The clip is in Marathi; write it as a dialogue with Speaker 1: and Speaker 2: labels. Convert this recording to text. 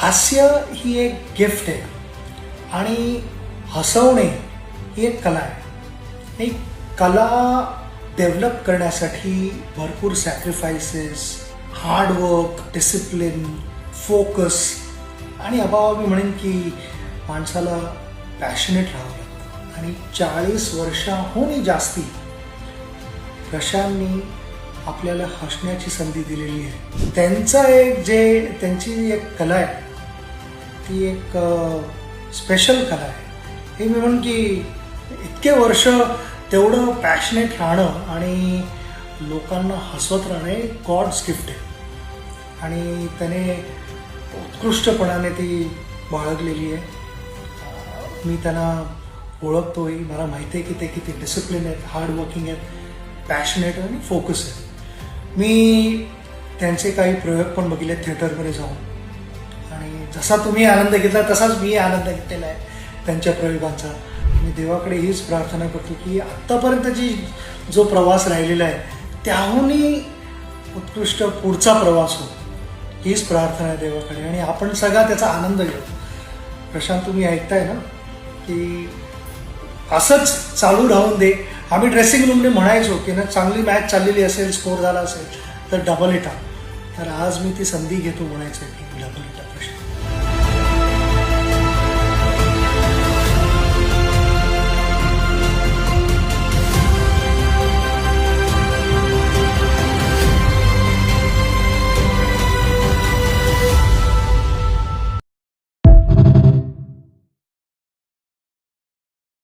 Speaker 1: हास्य ही एक गिफ्ट आहे. आणि हसवणे ही एक कला आहे. ही कला डेव्हलप करण्यासाठी भरपूर सॅक्रिफायसेस हार्डवर्क डिसिप्लिन फोकस आणि अभाव मी म्हणेन की माणसाला पॅशनेट राहावं लागतं. आणि चाळीस वर्षाहूनही जास्ती रशांनी आपल्याला हसण्याची संधी दिलेली आहे. त्यांचं एक जे त्यांची एक कला आहे. ती एक स्पेशल कला आहे. हे मी म्हणून की इतके वर्ष तेवढं पॅशनेट राहणं आणि लोकांना हसवत राहणं हे गॉड्स गिफ्ट आहे. आणि त्याने उत्कृष्टपणाने ती बाळगलेली आहे. मी त्यांना ओळखतोय. मला माहिती आहे की ते किती डिसिप्लिन आहेत हार्ड वर्किंग आहेत पॅशनेट आणि फोकस आहेत. मी त्यांचे काही प्रयोग पण बघितले थिएटरमध्ये जाऊन. आणि जसा तुम्ही आनंद घेतला तसाच मी आनंद घेतलेला आहे त्यांच्या प्रयोगांचा. मी देवाकडे हीच प्रार्थना करतो की आत्तापर्यंतची जो प्रवास राहिलेला आहे त्याहूनही उत्कृष्ट पुढचा प्रवास हो. हीच प्रार्थना आहे देवाकडे. आणि आपण सगळा त्याचा आनंद घेऊ. प्रशांत तुम्ही ऐकताय ना की असंच चालू राहून दे. आम्ही ड्रेसिंग रूमने म्हणायचो की ना चांगली मॅच चाललेली असेल स्कोर झाला असेल तर डबल इटा तर आज मी ती संधी घेतो म्हणायचं की मुलाखत प्रश्न.